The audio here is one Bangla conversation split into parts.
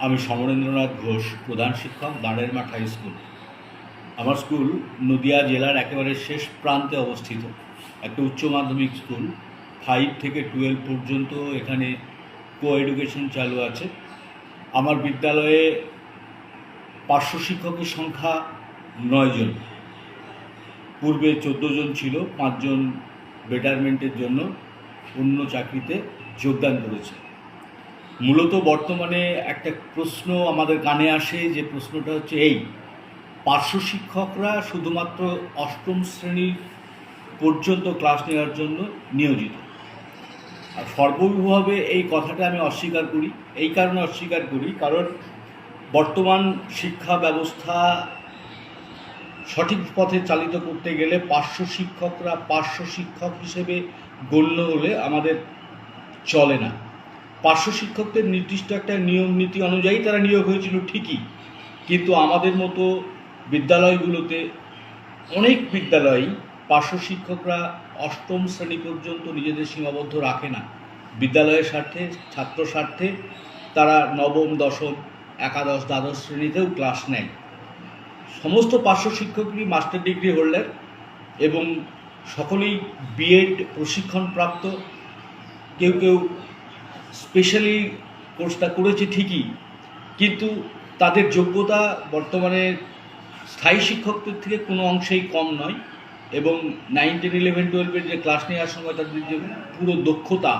আমি সমরেন্দ্রনাথ ঘোষ, প্রধান শিক্ষক দাঁড়ের মাঠ হাই স্কুল। আমার স্কুল নদিয়া জেলার একেবারে শেষ প্রান্তে অবস্থিত। একটা উচ্চ মাধ্যমিক স্কুল। ফাইভ থেকে টুয়েলভ পর্যন্ত এখানে কো এডুকেশন চালু আছে। আমার বিদ্যালয়ে পার্শ্ব শিক্ষকের সংখ্যা নয়জন পূর্বে চোদ্দ জন ছিল পাঁচজন বেটারমেন্টের জন্য অন্য চাকরিতে যোগদান করেছে। মূলত বর্তমানে একটা প্রশ্ন আমাদের কানে আসে যে প্রশ্নটা হচ্ছে এই, পার্শ্ব শিক্ষকরা শুধুমাত্র অষ্টম শ্রেণি পর্যন্ত ক্লাস নেওয়ার জন্য নিয়োজিত। আর সর্বভাবে এই কথাটা আমি অস্বীকার করি, এই কারণে অস্বীকার করি, কারণ বর্তমান শিক্ষা ব্যবস্থা সঠিক পথে চালিত করতে গেলে পার্শ্ব শিক্ষকরা পার্শ্ব শিক্ষক হিসেবে গণ্য হলে আমাদের চলে না। পার্শ্ব শিক্ষকদের নির্দিষ্ট একটা নিয়ম নীতি অনুযায়ী তারা নিয়োগ হয়েছিল, ঠিকই। কিন্তু আমাদের মতো বিদ্যালয়গুলোতে অনেক বিদ্যালয়ই পার্শ্ব শিক্ষকরা অষ্টম শ্রেণি পর্যন্ত নিজেদের সীমাবদ্ধ রাখে না। বিদ্যালয়ের স্বার্থে, ছাত্র স্বার্থে তারা নবম, দশম, একাদশ, দ্বাদশ শ্রেণীতেও ক্লাস নেয়। সমস্ত পার্শ্ব শিক্ষকই মাস্টার ডিগ্রি হোল্ডার এবং সকলেই বিএড প্রশিক্ষণপ্রাপ্ত। কেউ কেউ স্পেশালি কোর্সটা করেছে ঠিকই, কিন্তু তাদের যোগ্যতা বর্তমানে স্থায়ী শিক্ষকদের থেকে কোনো অংশেই কম নয় এবং নাইন টেন ইলেভেন, টুয়েলভের যে ক্লাস নেওয়ার সময় তাদের যে পুরো দক্ষতা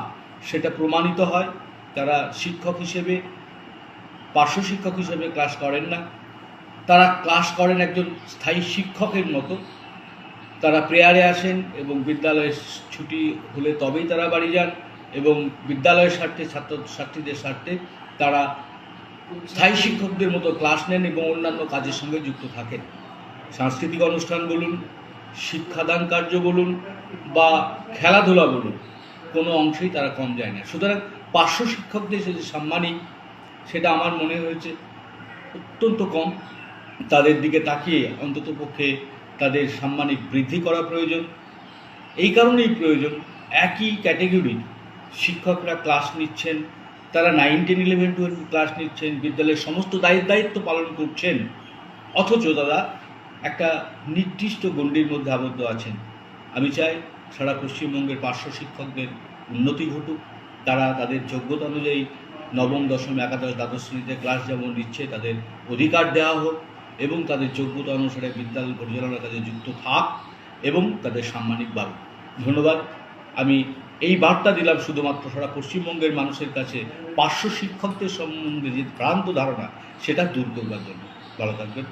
সেটা প্রমাণিত হয়। তারা শিক্ষক হিসেবে, পার্শ্ব শিক্ষক হিসেবে ক্লাস করেন না। তারা ক্লাস করেন একজন স্থায়ী শিক্ষকের মতো। তারা প্রেয়ারে আসেন এবং বিদ্যালয়ের ছুটি হলে তবেই তারা বাড়ি যান। এবং বিদ্যালয়ের স্বার্থে ছাত্রছাত্রীদের স্বার্থে তারা স্থায়ী শিক্ষকদের মতো ক্লাস নেন এবং অন্যান্য কাজের সঙ্গে যুক্ত থাকেন। সাংস্কৃতিক অনুষ্ঠান বলুন, শিক্ষাদান কার্য বলুন বা খেলাধুলা বলুন, কোনো অংশেই তারা কম যায় না। সুতরাং পার্শ্ব শিক্ষকদের যে সাম্মানিক সেটা আমার মনে হয়েছে অত্যন্ত কম। তাদের দিকে তাকিয়ে অন্ততপক্ষে তাদের সাম্মানিক বৃদ্ধি করা প্রয়োজন। এই কারণেই প্রয়োজন একই ক্যাটেগরির শিক্ষকরা ক্লাস নিচ্ছেন, তারা nine ten eleven twelve class নিচ্ছেন, বিদ্যালয়ের সমস্ত দায়িত্ব দায়িত্ব পালন করছেন, অথচ দাদা একটা নির্দিষ্ট গণ্ডির মধ্যে আবদ্ধ আছেন। আমি চাই সারা পশ্চিমবঙ্গের পার্শ্ব শিক্ষকদের উন্নতি ঘটুক, তারা তাদের যোগ্যতা অনুযায়ী নবম, দশম, একাদশ, দ্বাদশ শ্রেণীতে ক্লাস যেমন নিচ্ছে, তাদের অধিকার দেওয়া হোক এবং তাদের যোগ্যতা অনুসারে বিদ্যালয় পরিচালনার কাজে যুক্ত থাক এবং তাদের সাম্মানিক বাড়ুক। ধন্যবাদ। আমি এই বার্তা দিলাম শুধুমাত্র সারা পশ্চিমবঙ্গের মানুষের কাছে পার্শ্ব শিক্ষকদের সম্বন্ধে যে ভ্রান্ত ধারণা, সেটা দূর করবার জন্য। ভালো থাকবেন।